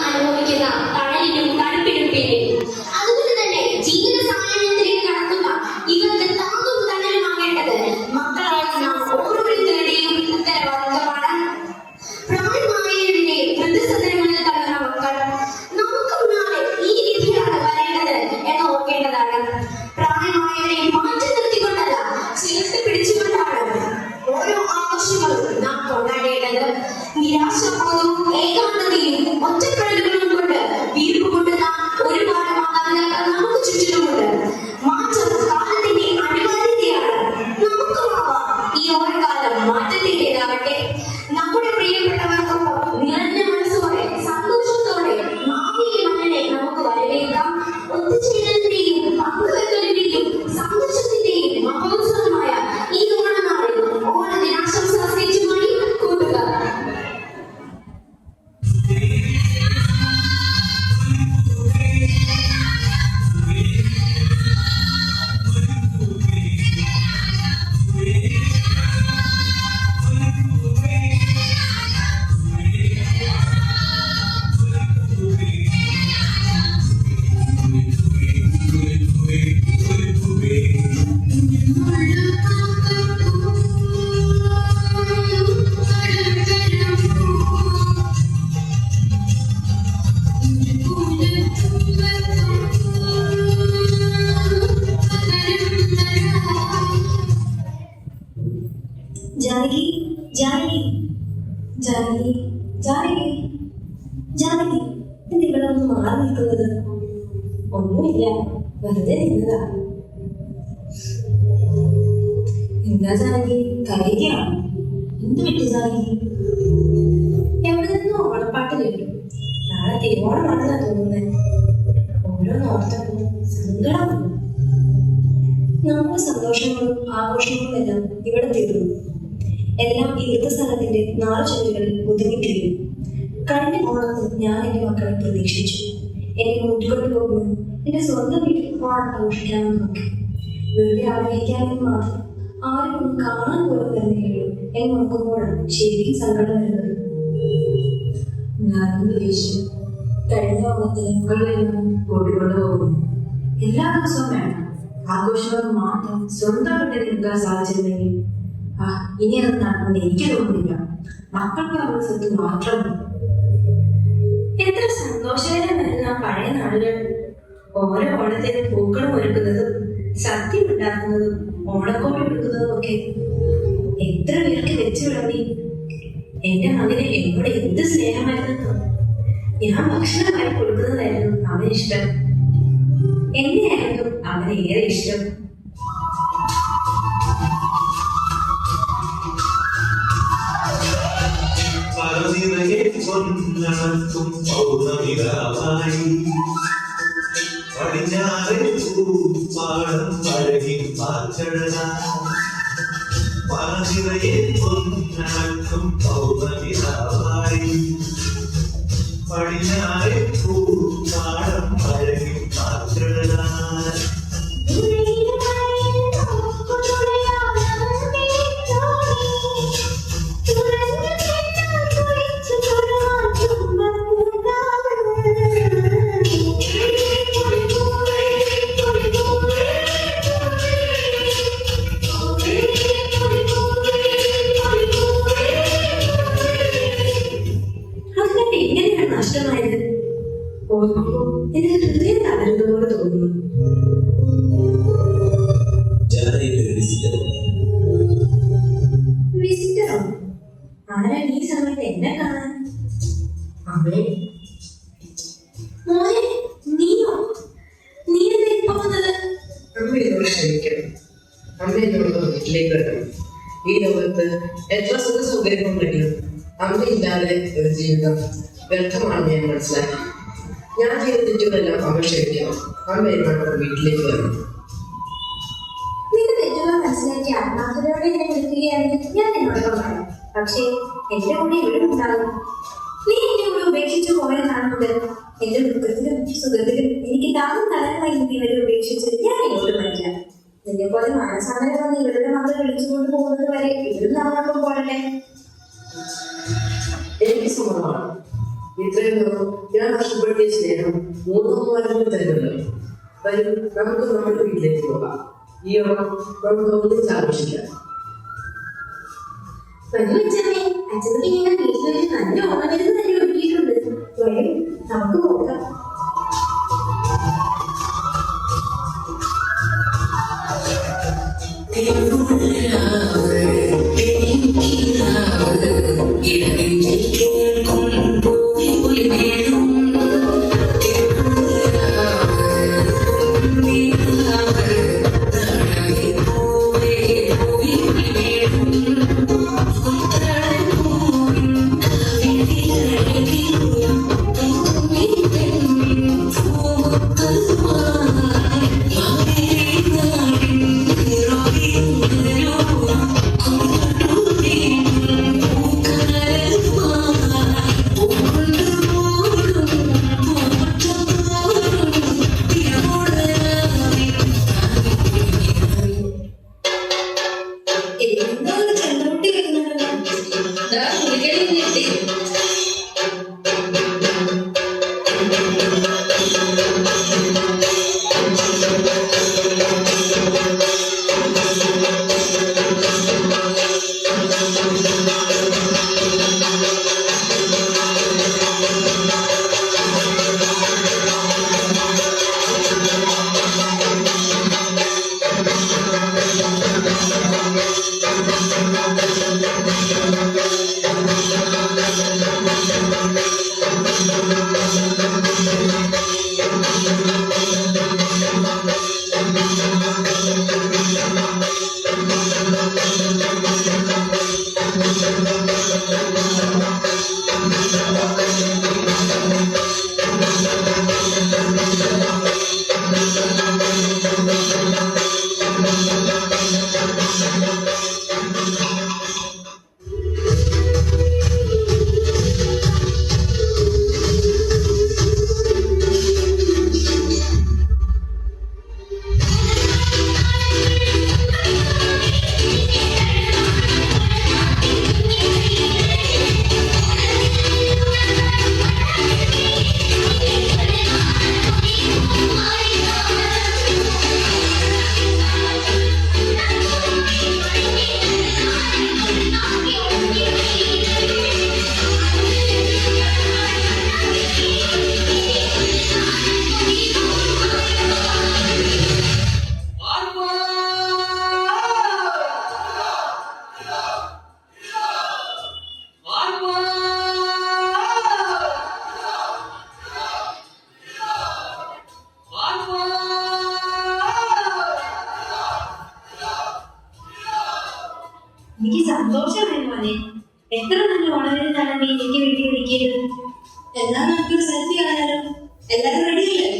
அனுபவிக்கதான் தாழிலும் கருப்பிடும் നിന്നതാ എന്താ ജാനകി കരയുകയാണ്? എന്ത് പറ്റി ജാനകി എവിടെ നിന്നോ ഓണപ്പാട്ട് കേട്ടു. നാളെ തിരുവോണമാണെന്നാ തോന്നുന്നത് ഓരോ നോർത്തപ്പോ സങ്കടം. നമ്മുടെ സന്തോഷങ്ങളും ആഘോഷങ്ങളും എല്ലാം ഇവിടെ തീർന്നു. എല്ലാം ഈ വൃദ്ധസ്ഥലത്തിന്റെ നാല് ചുവരുകളിൽ ഒതുങ്ങിത്തീരും കഴിഞ്ഞ ഓണത്തിൽ ഞാൻ എന്റെ മക്കളെ പ്രതീക്ഷിച്ചു. എന്നെ കൂട്ടിക്കൊണ്ടു പോകുന്നു എന്റെ സ്വന്തം വീട്ടിൽ ഓണം ആഘോഷിക്കാമെന്ന് നോക്കി? വെറുതെ ആഗ്രഹിക്കാമെന്ന് മാത്രം. ആരും കാണാൻ പോലും വരുന്നില്ലല്ലോ. എന്ന് നോക്കുമ്പോഴാണ് ശരിക്കും സങ്കടം വരുന്നത്. ഞാനും പ്രതീക്ഷിച്ചു കഴിഞ്ഞ ഓണത്തിന് മക്കളെല്ലാം കൂട്ടിക്കൊണ്ടു പോകുന്നു. എല്ലാ ദിവസവും വേണം. ആഘോഷങ്ങൾ മാത്രം സ്വന്തം വീട്ടിൽ നിൽക്കാൻ സാധിച്ചിരുന്നെങ്കിൽ. ആ ഇനി അത് നടക്കുമെന്ന് എനിക്ക് തോന്നുന്നില്ല മക്കൾക്ക് അവരുടെ സ്വത്ത് എത്ര സന്തോഷകരമായിരുന്നു ആ പഴയ നാളുകൾ. ഓരോ ഓണത്തിന് പൂക്കളം ഒരുക്കുന്നതും സദ്യ ഉണ്ടാക്കുന്നതും ഓണക്കോട് എടുക്കുന്നതും ഒക്കെ. എത്ര പേർക്ക് വെച്ചു വിളമ്പി? എന്റെ മകന് എന്നോട് എന്ത് സ്നേഹമായിരുന്നു. ഞാൻ ഭക്ഷണമായി കൊടുക്കുന്നതായിരുന്നു അവന് ഇഷ്ടം. എന്നെയായിരുന്നു അവന് ഏറെ ഇഷ്ടം. പരനിറയെ പടിഞ്ഞാറെ പൂപ്പാടം പഴകി പാച്ചഴന പരനിറയെ പൊന്നണത്തും നഷ്ടമായത് ഓർക്കുമ്പോൾ എനിക്ക് ഹൃദയം തോന്നുന്നു. വിസിറ്റർ വിസിറ്ററോ? ആരാ ഈ സമയത്ത് എന്നെ കാണാൻ? അമ്മേ മോനെ നീയോ? നീ എന്താ ഇപ്പൊ വന്നത്? അമ്മ എന്നോട് ക്ഷമിക്കണം. അമ്മ എന്നോട് വീട്ടിലേക്ക് വരണം. ഈ ലോകത്ത് എത്ര സുഖ സൗകര്യങ്ങളുണ്ടെങ്കിലും അമ്മയില്ലാതെ ഒരു ജീവിതം വ്യർത്ഥമാണെന്ന് ഞാൻ മനസ്സിലാക്കി. ഞാൻ ചെയ്ത തെറ്റുകളെല്ലാം അമ്മ ക്ഷമിക്കണം. അമ്മ വീട്ടിലേക്ക് വരണം നിന്റെ മനസ്സിലാക്കി ആത്മാർത്ഥതയോടെ ഞാൻ പറയാം പക്ഷേ നീ എന്റെ ഉപേക്ഷിച്ച് ഞാൻ ഇങ്ങോട്ട് ഇവരുടെ മക്കൾ വിളിച്ചുകൊണ്ട് പോകുന്നത് വരെ ഇവരും എനിക്ക് സുഖമാണ്. ഇത്രയും ഞാൻ നഷ്ടപ്പെടുത്തിയ സ്നേഹം മൂന്നമ്മമാർക്ക് തരുന്നുണ്ട് വരും നമുക്ക് നമ്മുടെ വീട്ടിലേക്ക് പോകാം. ഈ ഓണം നമുക്ക് ഒന്നിച്ച് ആഘോഷിക്കാം. അച്ഛനൊക്കെ ഇങ്ങനെ വീട്ടിലൊരു നല്ല ഓണമരുന്ന് തന്നെ ഒരുക്കിയിട്ടുണ്ട്. നമുക്ക് പോകാം എനിക്ക് അമ്മേ എത്ര നല്ല ഉണരുന്നതാണെന്ന് എനിക്ക് വേണ്ടി വിളിക്കരുത് എന്നാ നമുക്കൊരു സെൽഫി കാണാലോ? എല്ലാവരും റെഡിയല്ലേ